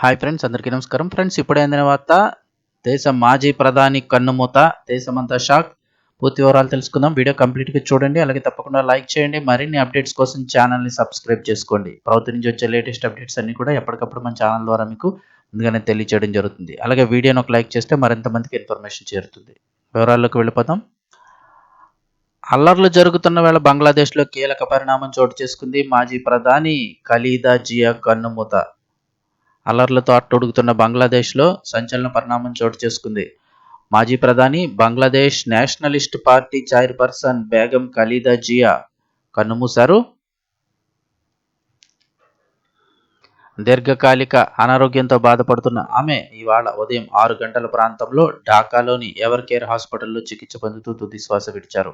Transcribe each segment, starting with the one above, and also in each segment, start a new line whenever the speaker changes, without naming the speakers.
Hi friends అందరికీ నమస్కారం. Friends ఇప్పుడే అందిన వార్త దేశ మాజీ ప్రధాని కన్నుమూత దేశమంతా షాక్. పూర్తి వివరాలు తెలుసుకుందాం. వీడియో కంప్లీట్గా చూడండి అలాగే తప్పకుండా లైక్ చేయండి. మరిన్ని అప్డేట్స్ కోసం ఛానల్ని సబ్స్క్రైబ్ చేసుకోండి. ప్రభుత్వం నుంచి వచ్చే లేటెస్ట్ అప్డేట్స్ అన్ని కూడా ఎప్పటికప్పుడు మన ఛానల్ ద్వారా మీకు ముందుగానే తెలియజేయడం జరుగుతుంది. అలాగే వీడియోని ఒక లైక్ చేస్తే మరింత మందికి ఇన్ఫర్మేషన్ చేరుతుంది. వివరాల్లోకి వెళ్ళిపోతాం అల్లర్లు జరుగుతున్న వేళ బంగ్లాదేశ్లో కీలక పరిణామం చోటు చేసుకుంది మాజీ ప్రధాని ఖలీదా జియా కన్నుమూత. అల్లర్లతో అట్టొడుగుతున్న బంగ్లాదేశ్లో సంచలన పరిణామం చోటు చేసుకుంది. మాజీ ప్రధాని Bangladesh nationalist party chairperson Begum Khaleda Zia కన్నుమూశారు. దీర్ఘకాలిక అనారోగ్యంతో బాధపడుతున్న ఆమె ఇవాళ ఉదయం ఆరు గంటల ప్రాంతంలో ఢాకాలోని ఎవర్ కేర్ హాస్పిటల్లో చికిత్స పొందుతూ తుదిశ్వాస విడిచారు.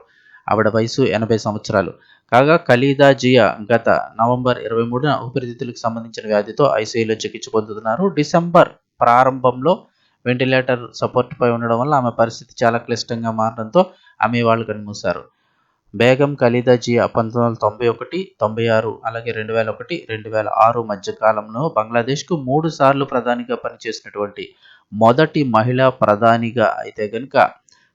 ఆవిడ వయసు ఎనభై సంవత్సరాలు. కాగా ఖలీదా జియా గత నవంబర్ ఇరవై మూడున ఊపిరితిత్తులకు సంబంధించిన వ్యాధితో ఐసీయూలో చికిత్స పొందుతున్నారు. డిసెంబర్ ప్రారంభంలో వెంటిలేటర్ సపోర్ట్పై ఉండడం వల్ల ఆమె పరిస్థితి చాలా క్లిష్టంగా మారడంతో ఆమె వాళ్ళు కనిమూశారు బేగం ఖలీదా జియా పంతొమ్మిది వందల తొంభై ఒకటి తొంభై ఆరు అలాగే రెండు వేల ఒకటి రెండు వేల ఆరు మధ్య కాలంలో బంగ్లాదేశ్కు మూడు సార్లు ప్రధానిగా పనిచేసినటువంటి మొదటి మహిళా ప్రధానిగా అయితే గనుక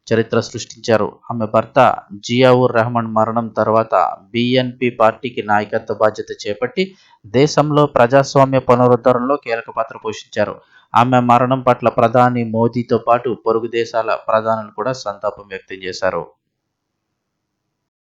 చరిత్ర సృష్టించారు. ఆమె భర్త జియావుర్ రెహమాన్ మరణం తర్వాత బిఎన్పి పార్టీకి నాయకత్వ బాధ్యత చేపట్టి దేశంలో ప్రజాస్వామ్య పునరుద్ధరణలో కీలక పాత్ర పోషించారు. ఆమె మరణం పట్ల ప్రధాని మోదీతో పాటు పొరుగు దేశాల ప్రధానులు కూడా సంతాపం వ్యక్తం చేశారు.